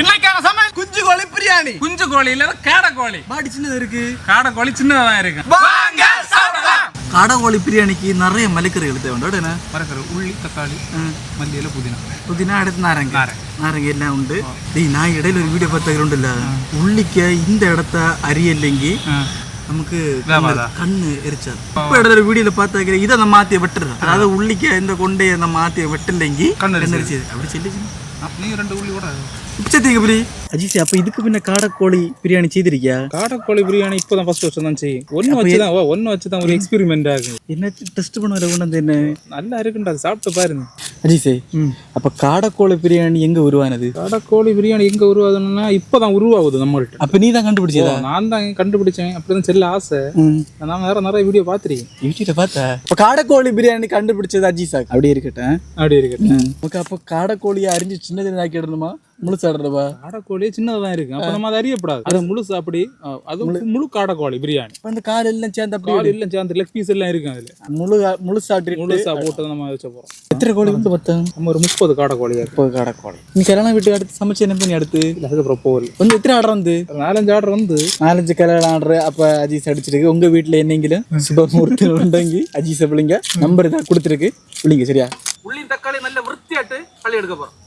இன்னைக்கான சமையல் குஞ்சு கோழி பிரியாணி. குஞ்சு கோழி இல்ல காடை கோழி. பாடி சின்னது இருக்கு. காடை கோழி சின்னதா தான் இருக்கு. வாங்க சாப்பிடலாம். காடை கோழி பிரியாணிக்கு நிறைய மலிக்கறிகள் தேவைண்டு என்ன மறக்கிற உள்ளி தக்காளி மல்லியில புதினா. புதினா அடுத்து நாரங்க. நாரங்க. எல்லாம் உண்டு. டேய் நான் இடையில ஒரு வீடியோ பார்த்த இல்ல உள்ளிக்க இந்த இடத்த அறியலைங்கி நமக்கு? கண்ணு எரிச்சாது இப்ப இடத்துல வீடியோல பார்த்தா இதை நம்ம மாத்திய வெட்டுறது. அதாவது உள்ளிக்க இந்த கொண்டைய நம்ம மாத்திய வெட்டலைங்கி கண்ணு எரிச்சது. அப்படி சொல்லிச்சு. நீ ரெண்டு உள்ளி கூட. உச்சத்தீங்க பிரி அஜிசி அப்ப இதுக்கு பின்ன காடைக்கோழி பிரியாணி செய்திருக்கியா? காடை கோழி பிரியாணி இப்போதான் ஃபர்ஸ்ட் வருஷம் தான் செய்யும் ஒன்று வச்சு தான் ஒன்று வச்சு தான் ஒரு எக்ஸ்பெரிமெண்ட் ஆகும் என்ன டெஸ்ட் பண்ணுவல கொண்டு வந்து என்ன? நல்லா இருக்குண்டா சாப்பிட்டு பாருங்க. அஜிசே அப்ப காடைக்கோழி பிரியாணி எங்க உருவானது? காடை கோழி பிரியாணி எங்க உருவாகுதுன்னா இப்போதான் உருவாகுது நம்மள்ட்ட. அப்ப நீ தான் கண்டுபிடிச்சதா? நான் தான் கண்டுபிடிச்சேன். அப்படிதான் செல்ல ஆசை. நான் வேற நிறைய வீடியோ பார்த்துருக்கேன். யூடியூப்ல பார்த்தா இப்ப காடைக்கோழி பிரியாணி கண்டுபிடிச்சது அஜிசா அப்படி இருக்கட்டும். அப்படி இருக்கு நமக்கு அப்ப காடைக்கோழியை அரிஞ்சு சின்னது ஆக்கி இடணுமா முழுசு ஆடுறவா காடைக்கோழி சின்னதாக இருக்கு. அப்போ நம்ம அதை அறியப்படாது. அது முழுசு அப்படி அது முழு காடைக்கோழி பிரியாணி. இப்போ அந்த கால் எல்லாம் சேர்ந்து அப்படி கால் எல்லாம் சேர்ந்து லெக் பீஸ் எல்லாம் இருக்கு அதில். முழு முழுசாட்டி முழுசா போட்டு நம்ம வச்ச போகிறோம் எத்தனை கோழி வந்து பார்த்தா நம்ம ஒரு முப்பது காடைக்கோழி முப்பது காடைக்கோழி. நீ கல்யாணம் வீட்டு அடுத்து சமைச்சு என்ன பண்ணி அடுத்து? அதுக்கப்புறம் போகல. வந்து எத்தனை ஆர்டர் வந்து? நாலஞ்சு ஆர்டர் வந்து. நாலஞ்சு கல்யாணம் ஆர்டர் அப்ப அஜீஸ் அடிச்சிருக்கு. உங்க வீட்டுல என்னங்கிலும் சுபமூர்த்தி உண்டங்கி அஜீஸை பிள்ளைங்க நம்பர் தான் கொடுத்துருக்கு. பிள்ளைங்க சரியா? உள்ளியும் தக்காளி நல்ல விருத்தியாட்டு കളി എടുക്കാൻ പറഞ്ഞു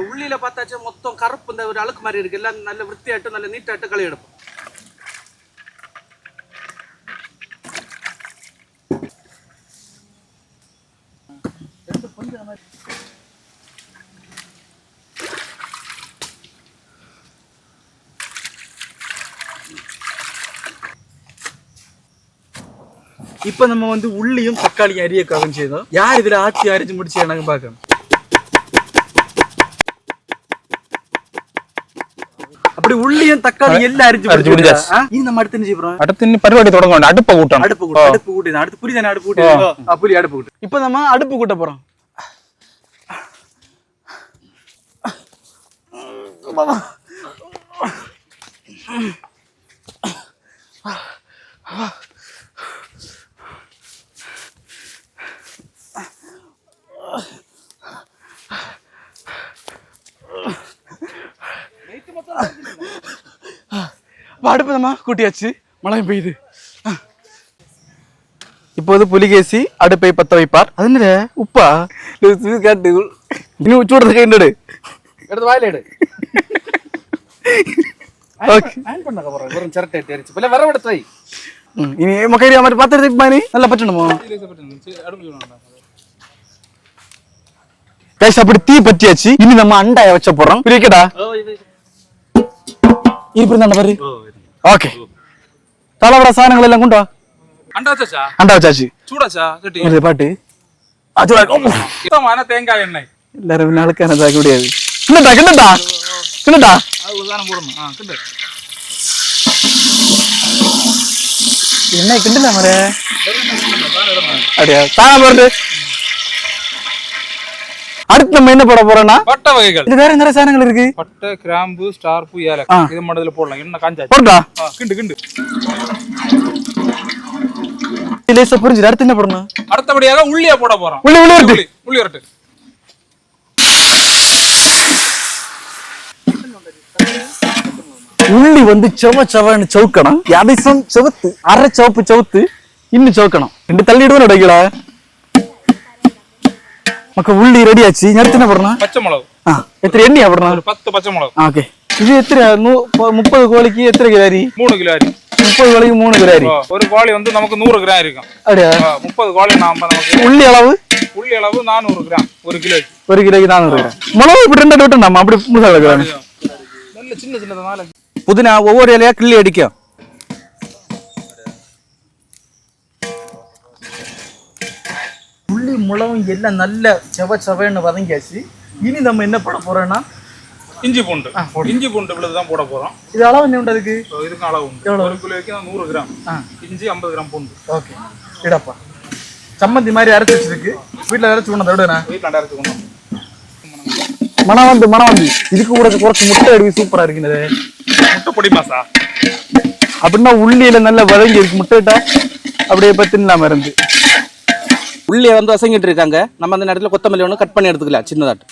இந்த உள்ளில பார்த்தாச்சு மொத்தம் கருப்பு இந்த ஒரு அழுக்கு மாதிரி இருக்கு. எல்லாம் நல்ல விருத்தியாட்டு நல்ல நீட்டாட்டும் களை எடுப்போம். இப்ப நம்ம வந்து உள்ளியும் தக்காளியும் அரிய கவனம் செய்தோம் யார் இதுல ஆட்சி அரிஞ்சு முடிச்சு எனக்கு பாக்கணும் அப்படி உள்ளியும் தக்காளி எல்லாம் அரிஞ்சு அரிஞ்சு முடிச்சு முடிச்சாச்சு. இனி நம்ம அடுத்து என்ன அடுத்து இன்னும் தொடங்க வேண்டாம். அடுப்பை கூட்டணும். அடுப்பு கூட்டு அடுப்பு கூட்டு அடுத்து புரி தானே அடுப்பு கூட்டு. புரி அடுப்பு கூட்டு. இப்ப நம்ம அடுப்பு கூட்ட போறோம். அப்ப நம்ம கூட்டியாச்சு மழை பெய்யுது. இப்போது புலிகேசி அடுப்பை பத்த வைப்பார். அது என்னது? உப்பா? காட்டு இன்னும் சூடுறது கை எடு எடுத்து வாயில எடு. தை கைஸ் அப்படி பற்றியாச்சு. இனி நம்ம அண்டாய வச்ச போறோம். பிரிக்கடா. இப்படி தானே பாரு. ஓகே தலைவர சாதனங்கள் எல்லாம் கொண்டு வா அண்டாச்சாச்சா அண்டா வச்சாச்சு சூடாச்சா சட்டி இது பாட்டு அது சுத்தமான தேங்காய் எண்ணெய் எல்லாரும் நாளுக்கு எனக்கு ஆக முடியாது கிண்டா கிண்டா கிண்டா அது தானே போடணும் ஆ கிண்டு என்ன கிண்டல மர அப்படியா தாங்க போறது அடுத்து நம்ம என்ன போட போறோம்னா? பட்டை வகைகள். இது வேற நிறைய சாதனங்கள் இருக்கு. பட்டை கிராம்பு ஸ்டார்ப்பு ஆ. ஏலக்காய். இது மட்டும் போடலாம். என்ன காஞ்சாச்சு போட்டா. கிண்டு கிண்டு. லேசா புரிஞ்சுது அடுத்து என்ன போடணும்? அடுத்தபடியாக உள்ளியா போட போறோம். உள்ளி உள்ளி இருக்கு உள்ளி வரட்டு. உள்ளி வந்து செவ செவன்னு சவுக்கணும். அதிசம் செவுத்து. அரை சிவப்பு சவுத்து இன்னும் சவுக்கணும். ரெண்டு தள்ளிடுவோம் நடைகளா மக்க உள்ளி ரெடி ஆச்சு. அடுத்து என்ன போடணும்? பச்சை மிளகு. ஆ எத்தனை எண்ணெய் போடணும்? ஒரு பத்து பச்சை மிளகு. ஓகே இது எத்தனை நூ- முப்பது கோழிக்கு எத்தனை கிலோ அரி? மூணு கிலோ அரி. முப்பது கோழிக்கு மூணு கிலோ அரி. ஒரு கோழி வந்து நமக்கு நூறு கிராம் இருக்கும். அப்படியா? முப்பது கோழி நாம நமக்கு உள்ளி அளவு? உள்ளி அளவு நானூறு கிராம் ஒரு கிலோ ஒரு கிலோக்கு நானூறு கிராம். மிளகு இப்படி ரெண்டு விட்டு நம்ம அப்படி முழுசா கிடக்குறாங்க நல்ல சின்ன சின்னதனால புதினா ஒவ்வொரு இலையா கிள்ளி அடிக்கும்? உள்ளி முளவும் எல்லாம் நல்ல செவ செவன்னு வதங்கியாச்சு. இனி நம்ம என்ன பண்ண போறோம்னா இஞ்சி பூண்டு. இஞ்சி பூண்டு விழுது தான் போட போறோம். இது அளவு என்ன உண்டு அதுக்கு? இதுக்கு அளவு உண்டு? ஒரு கிலோக்கு நூறு கிராம். இஞ்சி ஐம்பது கிராம் பூண்டு. ஓகே. இடப்பா. சம்மந்தி மாதிரி அரைச்சு வச்சிருக்கு. வீட்டில் அரைச்சு கொண்டு விட வீட்டில் அரைச்சு கொண்டு. மனம் வந்து மனம் வந்து இதுக்கு கூட குறைச்சு முட்டை அடிவி சூப்பரா இருக்குது முட்டை பொடி மாசா? அப்படின்னா உள்ளியில நல்லா வதங்கி இருக்கு முட்டைட்டா அப்படியே பத்தின்னு இல்லாம இருந்து. உள்ளே வந்து அசங்கிட்டு இருக்காங்க நம்ம அந்த நேரத்தில் கொத்தமல்லி ஒன்று கட் பண்ணி எடுத்துக்கலாம் சின்னதாட்டு.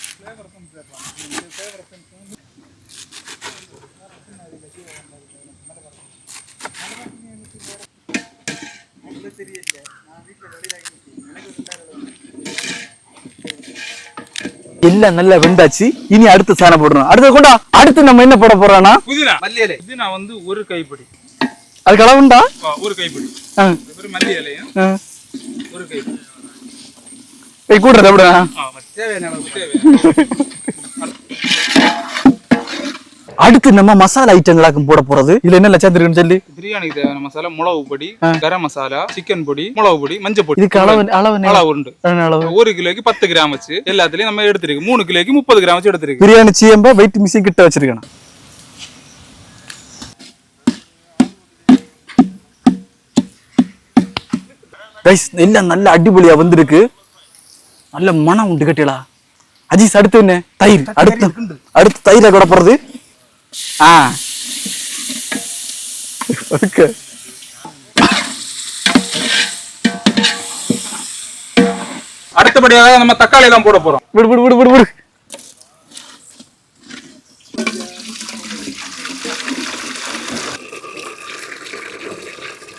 எல்லாம் நல்லா வெந்தாச்சு. இனி அடுத்த சாணம் போடணும். அடுத்து கொண்டா அடுத்து நம்ம என்ன போட போறோம்னா புதினா. மல்லி இலை புதினா வந்து ஒரு கைப்பிடி. அதுக்கு அளவுண்டா ஒரு கைப்பிடி. ஆ, ஒரு மல்லி இலையும். ஒரு கைப்பிடி. ஏய், அளவு தேவை அடுத்து நம்ம மசாலா ஐட்டங்களாக்கும் போட போறது. இதுல என்ன லட்சம் இருக்குன்னு சொல்லி? பிரியாணிக்கு தேவையான மசாலா மிளகு பொடி கரம் மசாலா சிக்கன் பொடி மிளகு பொடி மஞ்சள் பொடி. இதுக்கு அளவு அளவு? அளவு உண்டு. அளவு? ஒரு கிலோக்கு பத்து கிராம் வச்சு எல்லாத்துலயும் நம்ம எடுத்திருக்கு மூணு கிலோக்கு முப்பது கிராம் வச்சு எடுத்திருக்கு. பிரியாணி சீயம்ப வெயிட் மிஷின் கிட்ட வச்சிருக்கேன் கைஸ் எல்லாம் நல்ல அடிபொலியா வந்திருக்கு. நல்ல மனம் உண்டு கட்டியலா அஜீஸ் அடுத்து என்ன? தயிர். அடுத்து அடுத்து தயிரை கூட போறது ஆ. ஓகே. அடுத்தபடியாக நம்ம தக்காளி தான் போட போறோம். விடு விடு விடு விடு விடு.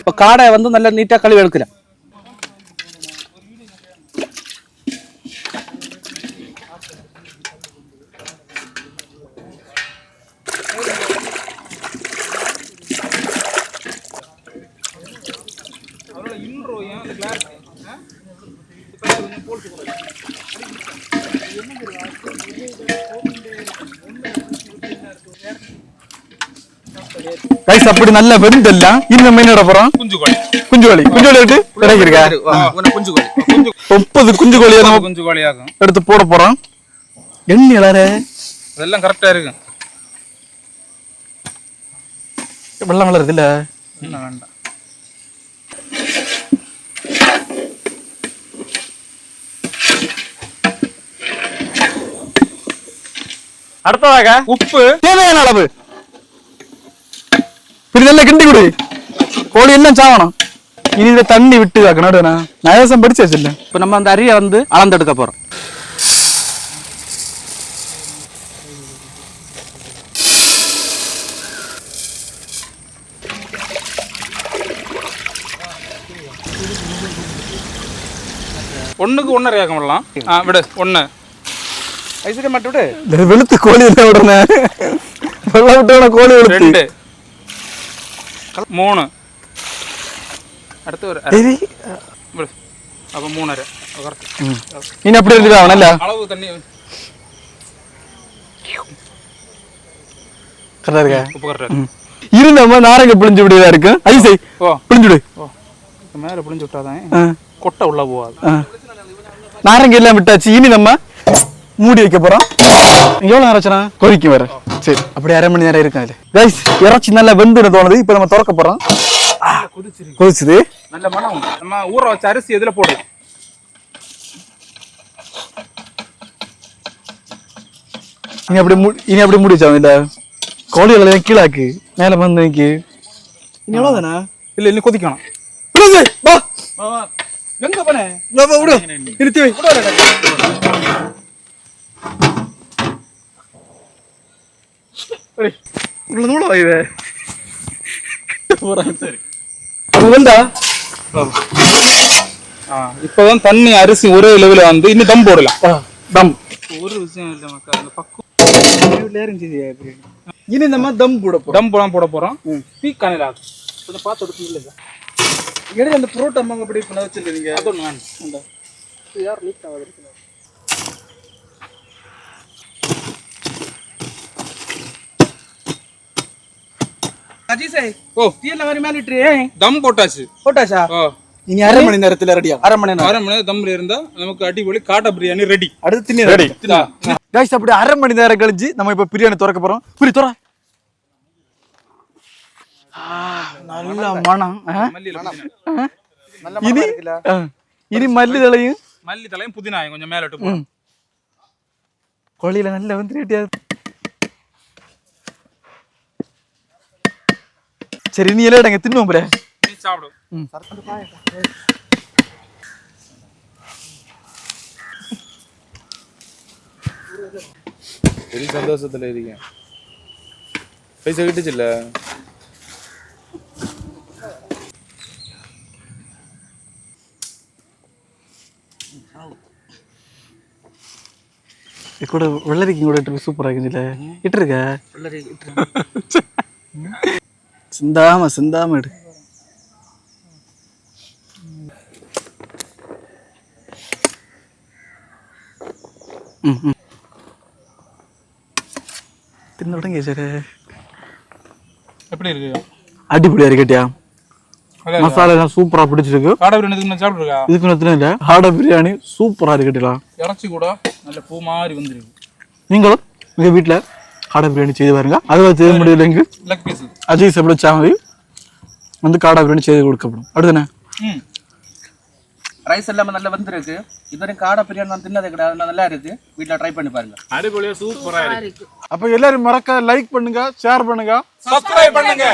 இப்போ காடை வந்து நல்லா நீட்டாக கழுவி எடுக்கலாம் கைஸ் அப்படி நல்லா வெந்தெல்லாம் இனி நம்ம என்ன போறோம்? குஞ்சு கோழி குஞ்சு கோழி குஞ்சு கோழி எடுத்து கிடைக்கிறா குஞ்சு கோழி குஞ்சு முப்பது குஞ்சு கோழியை நம்ம குஞ்சு கோழியாகும் எடுத்து போட போறோம். எண்ணி இளற அதெல்லாம் கரெக்டா இருக்கு. வெள்ளம் வளருது இல்ல வேண்டாம். அடுத்ததாக உப்பு. தேவையான அளவு. நல்லா கிண்டி கொடு. கோழி எல்லாம் சாவணும். இனி இதை தண்ணி விட்டு நடுவேண்ணா நயசம் படிச்சு வச்சில்ல இப்போ நம்ம அந்த அரியை வந்து அளந்தெடுக்க போகிறோம் ஒண்ணுக்கு ஒன்னரை ஆக்க முடியலாம். ஆ விடு ஒண்ணு. ஐஸ்வர்யா மட்டும் விடு. வெளுத்து கோழி எல்லாம் விடுறேன். வெள்ளம் விட்டு கோழி ரெண்டு. மூணு. அடுத்து ஒரு அரை. சரி விடு. அப்போ மூணரை. கரெக்ட் இனி அப்படி இருக்குதா அவனல்ல அளவு தண்ணி. கரெக்டா இருக்கா? உப்பு கரெக்டாக இரு நம்ம நாரங்க பிழிஞ்சு விடுதா இருக்கு. ஐசை ஓ. பிழிஞ்சு விடு. மேலே பிடிஞ்சு விட்டாதான் கொட்டை உள்ள போகாது. ஆ. நாரங்க எல்லாம் விட்டாச்சு. இனி நம்ம மூடி வைக்க போறோம். எவ்வளவு நேரம் ஆச்சுனா கொதிக்க வர சரி அப்படி அரை மணி நேரம் இருக்கும் அதுல. கைஸ் இறைச்சி நல்லா வெந்துட தோணுது. இப்போ நம்ம திறக்க போறோம். கொதிச்சுது. நல்ல மனம். நம்ம ஊற வச்ச அரிசி எதுல போடலாம். இனி அப்படி மூ- இனி அப்படி முடிச்சா இல்ல கோழிகளை கீழாக்கு மேல வந்து நிக்கி இனி எவ்வளவுதானா இல்ல இன்னும் கொதிக்கணும். வா. எங்க போனே? விடு. நிறுத்தி வை. போறான் சரி. வந்தா? இப்பதான் தண்ணி அரிசி ஒரே லெவல வந்து இன்னும் தம் போடலாம். தம் ஒரு விஷயம் இல்ல மக்கா அந்த பக்கம் இனி நம்ம தம் போட போறோம் தம் போட போறோம். பீக்கானில் ஆகும் கொஞ்சம் பார்த்து எடுத்து இல்லை இடையில அந்த புரோட்டா அம்மா அப்படி பண்ண வச்சிருக்கீங்க அது ஒன்று வேண்டாம் யார் லீக் ஆகுது ஓ. வரி தம் போட்டாச்சு. போட்டாச்சா? இனி அரை மணி நேரத்துல ரெடியா அரை மணி நேரம். அரை மணி நேரம் தம்ல இருந்தா நமக்கு அடிப்பொலி காட்டை பிரியாணி ரெடி அடுத்து திண்ணி ரெடி கைஸ் அப்படி அரை மணி நேரம் கழிஞ்சு நம்ம இப்ப பிரியாணி திறக்க போறோம். புரி துற. നല്ല മണം ഇനി ഇനി മല്ലിതളയും മല്ലിതളയും പുതിനായും കൊഞ്ചം മേലോട്ട് കൊള്ളിയില്ല നല്ല ഒന്തിരി കിട്ടിയത് சரி நீ எல்லாம் இடங்க தின்னு போற நீ சாப்பிடு பெரிய சந்தோஷத்துல இருக்கேன் பைசா கிட்டுச்சு இல்லை கூட வெள்ளரிக்கும் கூட இட்டு சூப்பராக இருக்குதுல்ல இட்டுருக்க? சிந்தாம சிந்தாம எடு தின்னு தொடங்கிய சார் எப்படி இருக்கு? அடிப்படியா இருக்கட்டியா? மசாலா சூப்பரா பிடிச்சிருக்கு. காடை பிரியாணி இதுக்கு சாப்பிட்ருக்கா இதுக்கு இல்ல. ஆடை பிரியாணி சூப்பரா இருக்கட்டியா இறச்சி கூட. நல்ல பூ மாதிரி வந்துருக்கு. நீங்களும் உங்க வீட்டுல காடை பிரியாணி செய்து பாருங்க. அதுவா செய்ய முடியலைங்க லெக் பீஸ் அஜய் சாப்பிட சாமதி வந்து காடை பிரியாணி செய்து கொடுக்கப்படும். அடுத்தண்ணே ம். ரைஸ் எல்லாமே நல்லா வந்திருக்கு. இதுவரையும் காடை பிரியாணி நான் தின்னதே கிடையாது. நல்லா இருக்கு. வீட்டில் ட்ரை பண்ணி பாருங்க. அடிப்பொலியா சூப்பரா இருக்கு. அப்ப எல்லாரும் மறக்க லைக் பண்ணுங்க ஷேர் பண்ணுங்க. சப்ஸ்கிரைப் பண்ணுங்க.